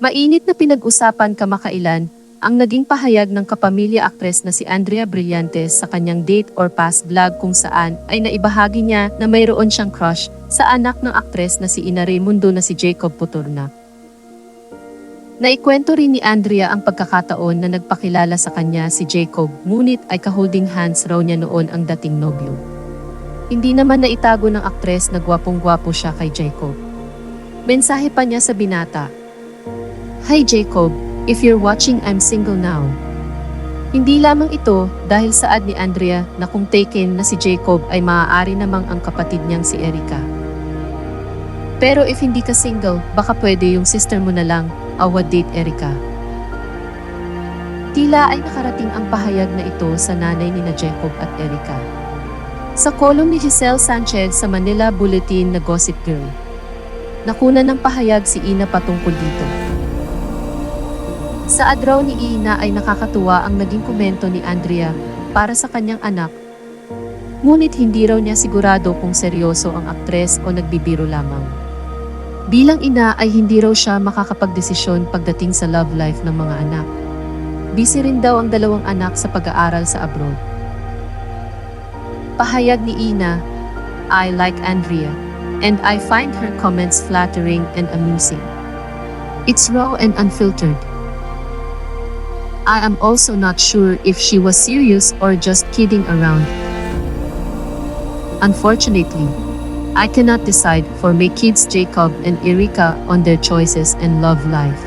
Mainit na pinag-usapan kamakailan ang naging pahayag ng kapamilya aktres na si Andrea Brillantes sa kanyang date or past vlog kung saan ay naibahagi niya na mayroon siyang crush sa anak ng aktres na si Ina Raimundo na si Jacob Puturna. Naikwento rin ni Andrea ang pagkakataon na nagpakilala sa kanya si Jacob, ngunit ay ka-holding hands raw niya noon ang dating nobyo. Hindi naman naitago ng aktres na gwapong-gwapo siya kay Jacob. Mensahe pa niya sa binata, Hi Jacob, if you're watching I'm single now. Hindi lamang ito dahil saad ni Andrea na kung taken na si Jacob ay maaari namang ang kapatid niyang si Erica. Pero if hindi ka single, baka pwede yung sister mo na lang, awa date Erica. Tila ay nakarating ang pahayag na ito sa nanay ni na Jacob at Erica. Sa kolong ni Giselle Sanchez sa Manila Bulletin na Gossip Girl. Nakuna ng pahayag si Ina patungkol dito. Sa adraw ni Ina ay nakakatuwa ang naging komento ni Andrea para sa kanyang anak. Ngunit hindi raw niya sigurado kung seryoso ang aktres o nagbibiro lamang. Bilang ina ay hindi raw siya makakapagdesisyon pagdating sa love life ng mga anak. Busy rin daw ang dalawang anak sa pag-aaral sa abroad. Pahayag ni Ina, I like Andrea, and I find her comments flattering and amusing. It's raw and unfiltered. I am also not sure if she was serious or just kidding around. Unfortunately, I cannot decide for my kids Jacob and Erika on their choices and love life.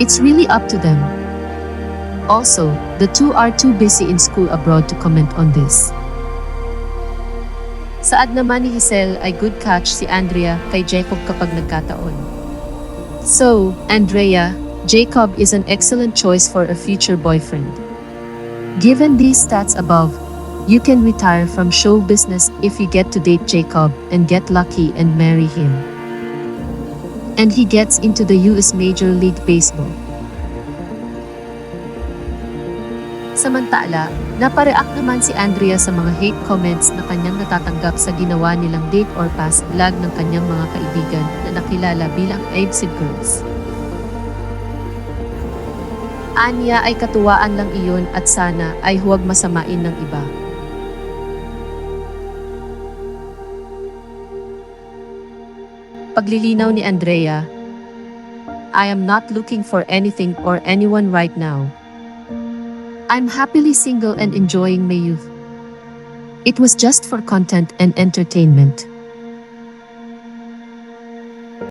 It's really up to them. Also, the two are too busy in school abroad to comment on this. Saad naman ni Giselle ay good catch si Andrea kay Jacob kapag nagkataon. So, Andrea, Jacob is an excellent choice for a future boyfriend. Given these stats above, you can retire from show business if you get to date Jacob and get lucky and marry him. And he gets into the US Major League Baseball. Samantala, napareact naman si Andrea sa mga hate comments na kanyang natatanggap sa ginawa nilang date or past vlog ng kanyang mga kaibigan na nakilala bilang Abesid Girls. Anya ay katuwaan lang iyon at sana ay huwag masamain ng iba. Paglilinaw ni Andrea, I am not looking for anything or anyone right now. I'm happily single and enjoying my youth. It was just for content and entertainment.